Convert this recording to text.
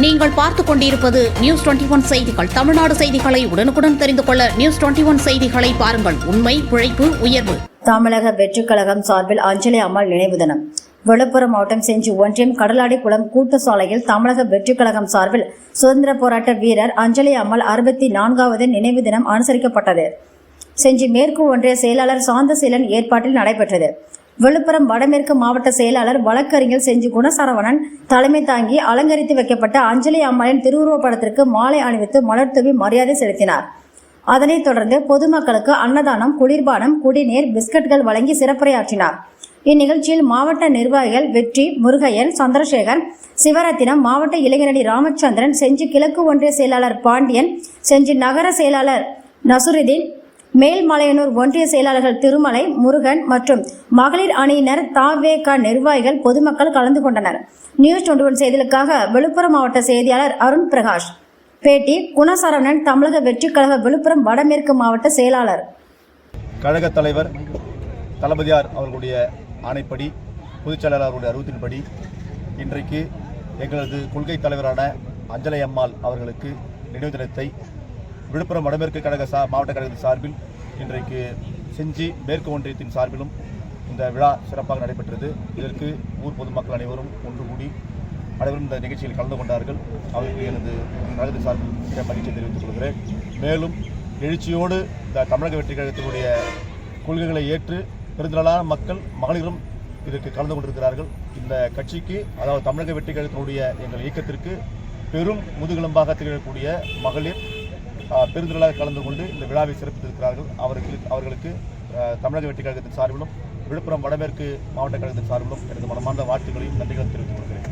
நீங்கள் பார்த்துக் கொண்டிருப்பது நியூஸ் டுவெண்டி ஒன் செய்திகள். தமிழ்நாடு செய்திகளை உடனுக்குடன் தெரிந்து கொள்ள நியூஸ் டுவெண்டி ஒன் செய்திகளை பாருங்கள். உண்மை உழைப்பு உயர்வு. தமிழக வெற்றிக் கழகம் சார்பில் அஞ்சலி அம்மாள் நினைவு தினம். விழுப்புரம் மாவட்டம் செஞ்சி ஒன்றியம் கடலாடி குளம் கூட்டு சாலையில் தமிழக வெற்றிக் கழகம் சார்பில் சுதந்திர போராட்ட வீரர் அஞ்சலி அம்மாள் அறுபத்தி நான்காவது நினைவு தினம் அனுசரிக்கப்பட்டது. செஞ்சி மேற்கு ஒன்றிய செயலாளர் சாந்தசீலன் ஏற்பாட்டில் நடைபெற்றது. விழுப்புரம் வடமேற்கு மாவட்ட செயலாளர் வழக்கறிஞர் செஞ்சு குணசரவணன் தலைமை தாங்கி அலங்கரித்து வைக்கப்பட்ட அஞ்சலி அம்மாளின் திருவுருவப் படத்திற்கு மாலை அணிவித்து மலர்தூவி மரியாதை செலுத்தினார். அதனைத் தொடர்ந்து பொதுமக்களுக்கு அன்னதானம் குளிர்பானம் குடிநீர் பிஸ்கட்கள் வழங்கி சிறப்புரையாற்றினார். இந்நிகழ்ச்சியில் மாவட்ட நிர்வாகிகள் வெற்றி முருகையன் சந்திரசேகர் சிவரத்தினம் மாவட்ட இளைஞரணி ராமச்சந்திரன் செஞ்சி கிழக்கு ஒன்றிய செயலாளர் பாண்டியன் செஞ்சி நகர செயலாளர் நசுருதீன் மேல்மலையனூர் ஒன்றிய செயலாளர்கள் திருமலை முருகன் மற்றும் மகளிர் அணியினர் தாவேக நிர்வாகிகள் பொதுமக்கள் கலந்து கொண்டனர். நியூஸ் டுவெண்டி ஒன் செய்திகளுக்காக விழுப்புரம் மாவட்ட செய்தியாளர் அருண் பிரகாஷ். பேட்டி குணசரவணன் தமிழக வெற்றி கழக விழுப்புரம் வடமேற்கு மாவட்ட செயலாளர். கழக தலைவர் தளபதியார் அவர்களுடைய ஆணைப்படி பொதுச்செயலாளர் அவர்களுடைய அறிவுத்தின்படி இன்றைக்கு எங்களது கொள்கை தலைவரான அஞ்சலை அம்மாள் அவர்களுக்கு நினைவு தினத்தை விழுப்புரம் வடமேற்கு கழக சா மாவட்ட கழகத்தின் சார்பில் இன்றைக்கு செஞ்சி மேற்கு ஒன்றியத்தின் சார்பிலும் இந்த விழா சிறப்பாக நடைபெற்றது. இதற்கு ஊர் பொதுமக்கள் அனைவரும் ஒன்று கூடி அனைவரும் இந்த நிகழ்ச்சியில் கலந்து கொண்டார்கள். அவருக்கு எனது கழகத்தின் சார்பில் மிக மகிழ்ச்சியை தெரிவித்துக் கொள்கிறேன். மேலும் எழுச்சியோடு இந்த தமிழக வெற்றி கழகத்தினுடைய கொள்கைகளை ஏற்று பெருந்திரளான மக்கள் மகளிரும் இதற்கு கலந்து கொண்டிருக்கிறார்கள். இந்த கட்சிக்கு அதாவது தமிழக வெற்றி கழகத்தினுடைய எங்கள் இயக்கத்திற்கு பெரும் முதுகெலும்பாக திகழக்கூடிய மகளிர் பெருந்திரளாக கலந்து கொண்டு இந்த விழாவை சிறப்பித்திருக்கிறார்கள். அவர்களுக்கு அவர்களுக்கு தமிழக வெற்றி கழகத்தின் சார்பிலும் விழுப்புரம் வடமேற்கு மாவட்ட கழகத்தின் சார்பிலும் எனது மனமார்ந்த வாழ்த்துக்களையும் நன்றிகளும் தெரிவித்துக் கொள்கிறேன்